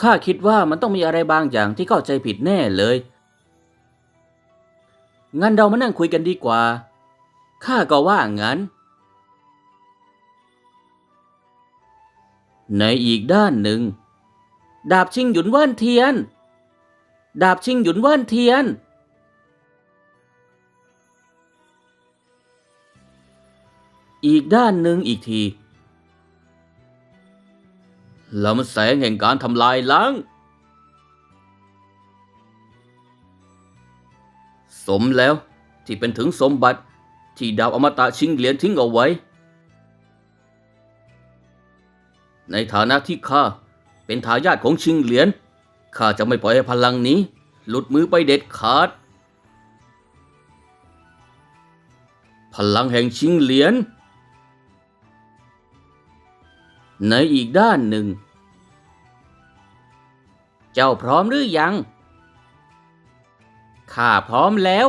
ข้าคิดว่ามันต้องมีอะไรบางอย่างที่เข้าใจผิดแน่เลย งั้นเรามานั่งคุยกันดีกว่า ข้าก็ว่างั้น ในอีกด้านหนึ่ง ดาบชิงหยุนว่านเทียน ดาบชิงหยุนว่านเทียน อีกด้านหนึ่งอีกที ลำแสงแห่งการทำลายล้าง สมแล้วที่เป็นถึงสมบัติที่ดาวอมตะชิงเหรียญทิ้งเอาไว้ ในฐานะที่ข้าเป็นทายาทของชิงเหรียญข้าจะไม่ปล่อยให้พลังนี้ หลุดมือไปเด็ดขาด พลังแห่งชิงเหรียญในอีกด้านหนึ่ง เจ้าพร้อมหรือยัง ข้าพร้อมแล้ว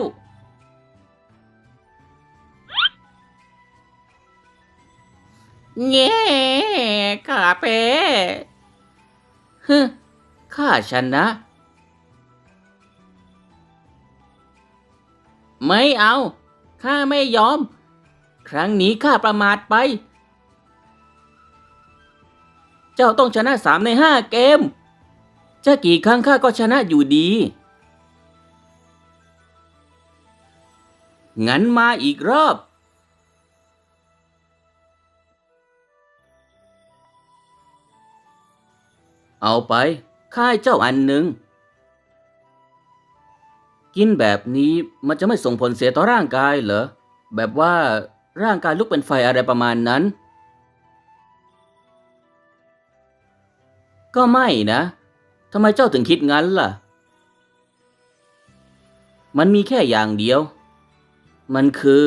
แง่ข้าแพ้ฮึข้าชนะ ไม่เอา ข้าไม่ยอม ครั้งนี้ข้าประมาทไป เจ้าต้องชนะสามในห้าเกม จะกี่ครั้งข้าก็ชนะอยู่ดี งั้นมาอีกรอบ เอาไปข้าให้เจ้าอันหนึ่ง กินแบบนี้มันจะไม่ส่งผลเสียต่อร่างกายเหรอ แบบว่าร่างกายลุกเป็นไฟอะไรประมาณนั้น ก็ไม่นะ ทำไมเจ้าถึงคิดงั้นล่ะ มันมีแค่อย่างเดียว มันคือ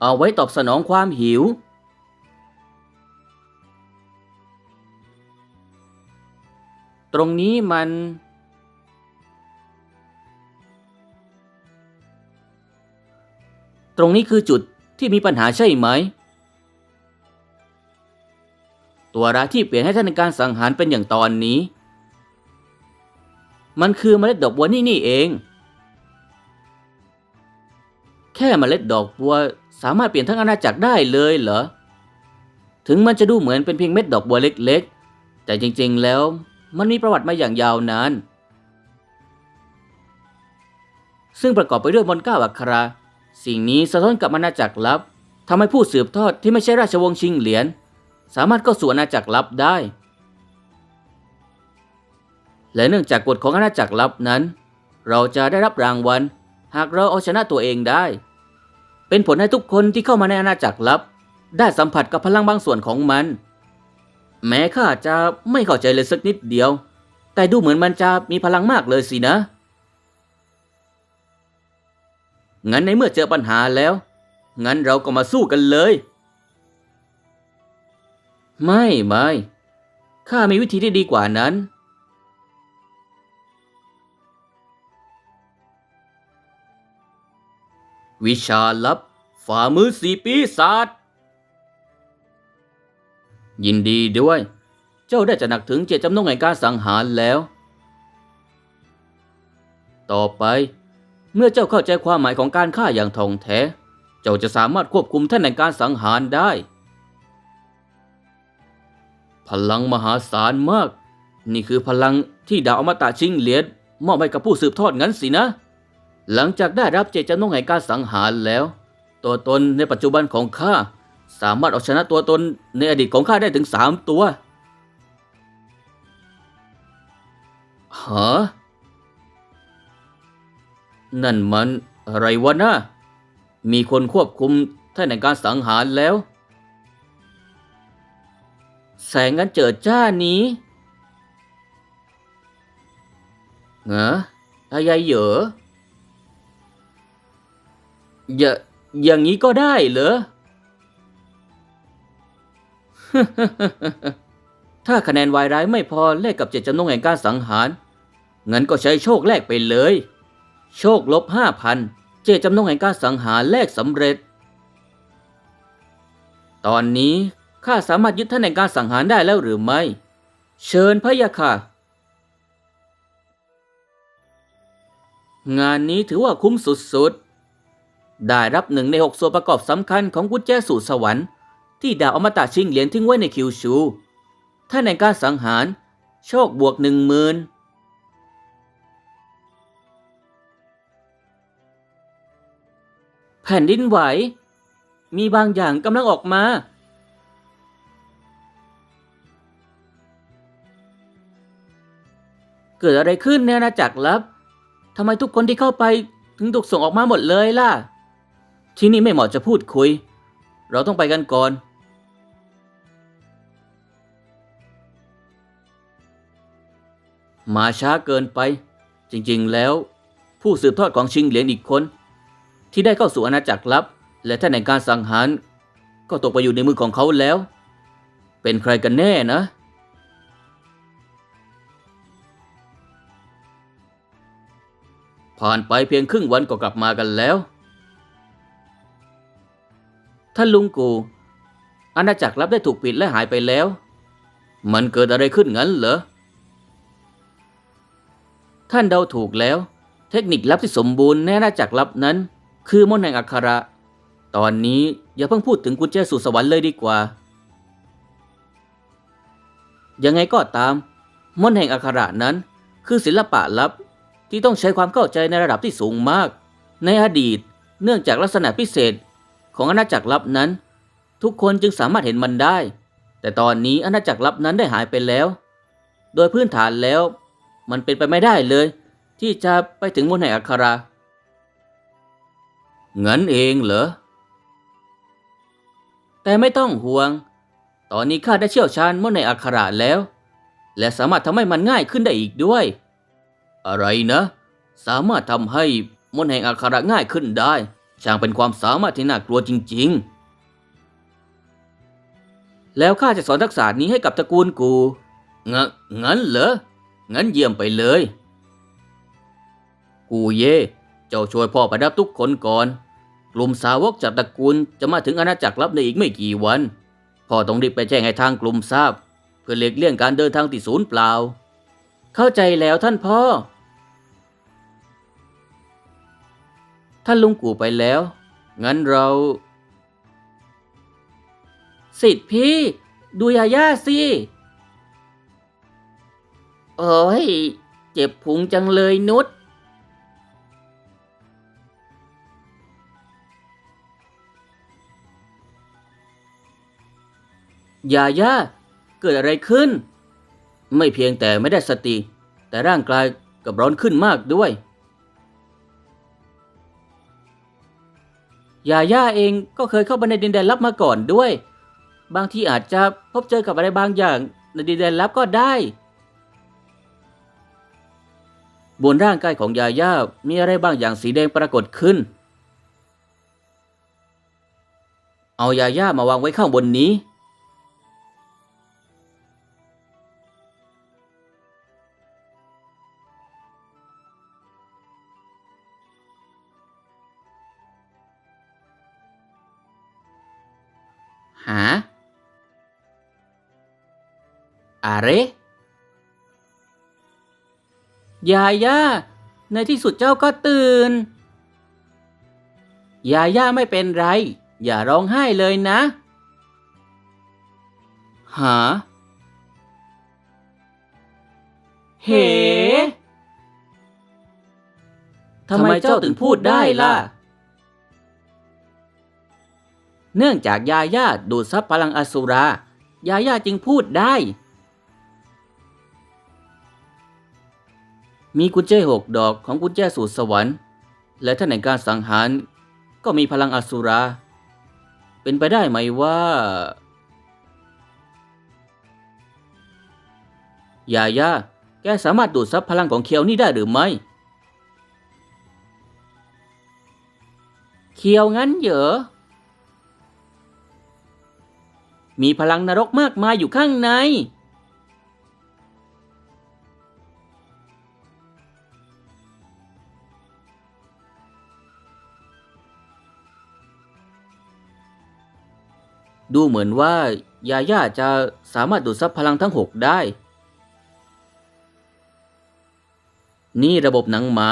เอาไว้ตอบสนองความหิว ตรงนี้มัน ตรงนี้คือจุดที่มีปัญหาใช่ไหม ตัวร้ายที่เปลี่ยนให้ท่านในการสังหารเป็นอย่างตอนนี้ มันคือเมล็ดดอกบัวนี่นี่เอง แค่เมล็ดดอกบัวสามารถเปลี่ยนทั้งอาณาจักรได้เลยเหรอ ถึงมันจะดูเหมือนเป็นเพียงเม็ดดอกบัวเล็กๆ แต่จริงๆแล้วมันมีประวัติมาอย่างยาวนาน ซึ่งประกอบไปด้วยมนต์เก้าอักขระสิ่งนี้สะท้อนกับอาณาจักรลับทำให้ผู้สืบทอดที่ไม่ใช่ราชวงศ์ชิงเหรียญสามารถเข้าสู่อาณาจักรลับได้ และเนื่องจากกฎของอาณาจักรลับนั้น เราจะได้รับรางวัล หากเราเอาชนะตัวเองได้ เป็นผลให้ทุกคนที่เข้ามาในอาณาจักรลับ ได้สัมผัสกับพลังบางส่วนของมัน แม้ข้าจะไม่เข้าใจเลยสักนิดเดียว แต่ดูเหมือนมันจะมีพลังมากเลยสินะ งั้นในเมื่อเจอปัญหาแล้ว งั้นเราก็มาสู้กันเลย ไม่ไม่ข้ามีวิธีที่ดีกว่านั้น วิชาลับ ฝ่ามือสีปีศาจยินดีด้วย เจ้าได้จะหนักถึงเจตจำนงแห่งการสังหารแล้ว ต่อไป เมื่อเจ้าเข้าใจความหมายของการฆ่าอย่างท่องแท้ เจ้าจะสามารถควบคุมท่านแห่งการสังหารได้ พลังมหาศาลมาก นี่คือพลังที่ดาวอมตะชิงเหรียญมอบให้กับผู้สืบทอดงั้นสินะ หลังจากได้รับเจตจำนงแห่งการสังหารแล้ว ตัวตนในปัจจุบันของข้าสามารถเอาชนะตัวตนในอดีตของข้าได้ถึงสามตัวฮะนั่นมันอะไรวะนะมีคนควบคุมท่านในการสังหารแล้ว แสงกันเจิดจ้านี้เหรออะไรเหรอ อย่าอย่างนี้ก็ได้เหรอ ถ้าคะแนนวายร้ายไม่พอแลกกับเจตจำนงแห่งการสังหาร งั้นก็ใช้โชคแลกไปเลย โชคลบห้าพัน เจตจำนงแห่งการสังหารแลกสำเร็จ ตอนนี้ข้าสามารถยึดท่านแห่งการสังหารได้แล้วหรือไม่ เชิญพระยาค่ะ งานนี้ถือว่าคุ้มสุด ได้รับหนึ่งในหกส่วนประกอบสำคัญของกุญแจสู่สวรรค์ ที่ดาวอมตะชิงเหรียญทิ้งไว้ในคิวชู ถ้าในการสังหาร โชคบวกหนึ่งหมื่นแผ่นดินไหว มีบางอย่างกำลังออกมา เกิดอะไรขึ้นในอาณาจักรลับทำไมทุกคนที่เข้าไปถึงถูกส่งออกมาหมดเลยล่ะ ที่นี่ไม่เหมาะจะพูดคุย เราต้องไปกันก่อน มาช้าเกินไป จริงๆแล้ว ผู้สืบทอดของชิงเหลียนอีกคน ที่ได้เข้าสู่อาณาจักรลับ และท่านแห่งการสังหาร ก็ตกไปอยู่ในมือของเขาแล้ว เป็นใครกันแน่นะผ่านไปเพียงครึ่งวันก็กลับมากันแล้ว ท่านลุงกู อาณาจักรลับได้ถูกปิดและหายไปแล้ว มันเกิดอะไรขึ้นงั้นเหรอ ท่านเดาถูกแล้ว เทคนิคลับที่สมบูรณ์ในอาณาจักรลับนั้น คือมนต์แห่งอัคระ ตอนนี้อย่าเพิ่งพูดถึงกุญแจสู่สวรรค์เลยดีกว่า ยังไงก็ตาม มนต์แห่งอัคระนั้น คือศิลปะลับที่ต้องใช้ความเข้าใจในระดับที่สูงมาก ในอดีตเนื่องจากลักษณะพิเศษ ของอาณาจักรลับนั้น ทุกคนจึงสามารถเห็นมันได้ แต่ตอนนี้อาณาจักรลับนั้นได้หายไปแล้ว โดยพื้นฐานแล้ว มันเป็นไปไม่ได้เลย ที่จะไปถึงมนต์แห่งอัครางั้นเองเหรอ แต่ไม่ต้องห่วง ตอนนี้ข้าได้เชี่ยวชาญมนต์แห่งอัคราแล้ว และสามารถทำให้มันง่ายขึ้นได้อีกด้วย อะไรนะ สามารถทำให้มนแห่งอัคระง่ายขึ้นได้ ช่างเป็นความสามารถที่น่ากลัวจริง ๆ แล้วข้าจะสอนทักษะนี้ให้กับตระกูลกูงะงั้นเหรอ งั้นเยี่ยมไปเลย กูเย่เจ้าช่วยพ่อประดับทุกคนก่อน กลุ่มสาวกจากตระกูลจะมาถึงอาณาจักรลับในอีกไม่กี่วัน พ่อต้องรีบไปแจ้งให้ทางกลุ่มทราบ เพื่อเลีกเลี่ยงการเดินทางที่ศูนย์เปล่า เข้าใจแล้วท่านพ่อ ท่านลุงกูไปแล้ว งั้นเรา สิทธิ์พี่ ดูยาย่าสิ โอ้ย เจ็บพุงจังเลยนุชยาย่าเกิดอะไรขึ้น ไม่เพียงแต่ไม่ได้สติ แต่ร่างกายกับร้อนขึ้นมากด้วย ยาย่าเองก็เคยเข้าไปในดินแดนลับมาก่อนด้วย บางทีอาจจะพบเจอกับอะไรบางอย่างในดินแดนลับก็ได้ บนร่างกายของยาย่ามีอะไรบางอย่างสีแดงปรากฏขึ้น เอายาย่ามาวางไว้ข้างบนนี้ อะไรยาย่า ในที่สุดเจ้าก็ตื่น ยาย่าไม่เป็นไร อย่าร้องไห้เลยนะ หาเหทำไมเจ้าถึงพูดได้ล่ะ เนื่องจากยาย่าดูดซับพลังอสุรา ยาย่าจึงพูดได้ มีกุญแจหกดอกของกุญแจสู่สวรรค์ และท่านแห่งการสังหารก็มีพลังอสุรา เป็นไปได้ไหมว่า ยาย่าแกสามารถดูดซับพลังของเคียวนี่ได้หรือไม่ เคียวงั้นเหรอ มีพลังนรกมากมายอยู่ข้างใน ดูเหมือนว่ายาย่าจะสามารถดูดซับพลังทั้งหกได้ นี่ระบบหนังหมา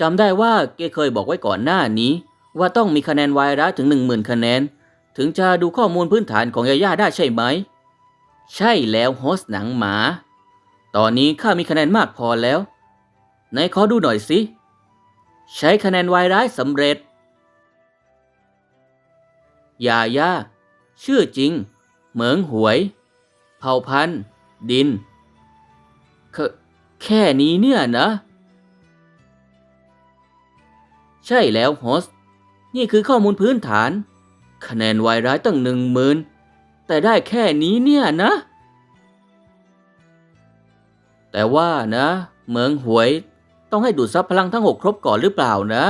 จำได้ว่าเกเคยบอกไว้ก่อนหน้านี้ ว่าต้องมีคะแนนไวรัสถึง 10,000 คะแนน ถึงจะดูข้อมูลพื้นฐานของยาย่าได้ใช่ไหม ใช่แล้วโฮสหนังหมา ตอนนี้ข้ามีคะแนนมากพอแล้วไหนขอดูหน่อยสิ ใช้คะแนนไวรัสสำเร็จ ยาย่า ชื่อจริง เหมิงหวย เผ่าพันธุ์ ดินแคแค่นี้เนี่ยนะ ใช่แล้วโฮส นี่คือข้อมูลพื้นฐาน คะแนนไวรัสตั้งหนึ่งหมื่นแต่ได้แค่นี้เนี่ยนะ แต่ว่านะ เหมืองหวยต้องให้ดูดซับพลังทั้งหกครบก่อนหรือเปล่านะ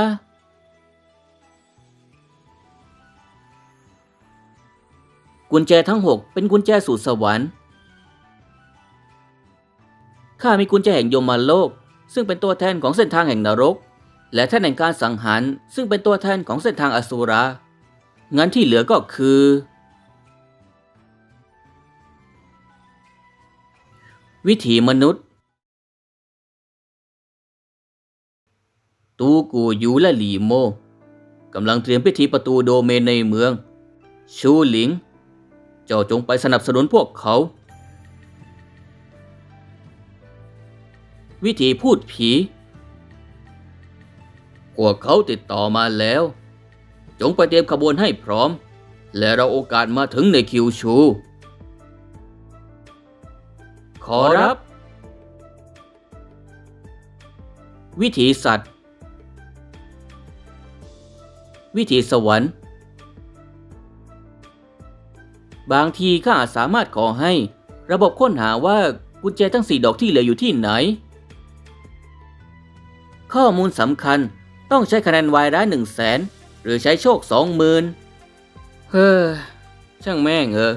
กุญแจทั้งหกเป็นกุญแจสู่สวรรค์ข้ามีกุญแจแห่งยมโลก ซึ่งเป็นตัวแทนของเส้นทางแห่งนรก และแท่นแห่งการสังหารซึ่งเป็นตัวแทนของเส้นทางอสูรางั้นที่เหลือก็คือ วิถีมนุษย์ ตูกูยูและหลีโมกำลังเตรียมพิธีประตูโดเมนในเมือง ชูหลิง เจ้าจงไปสนับสนุนพวกเขา วิธีพูดผี พวกเขาติดต่อมาแล้ว จงไปเตรียมขบวนให้พร้อม และเราโอกาสมาถึงในคิวชู ขอรับ วิถีสัตว์ วิถีสวรรค์ บางทีข้าอาจสามารถขอให้ ระบบค้นหาว่ากุญแจทั้งสี่ดอกที่เหลืออยู่ที่ไหน ข้อมูลสำคัญต้องใช้คะแนนวายร้ายหนึ่งแสนหรือใช้โชคสองหมื่นเฮ้อช่างแม่งเออ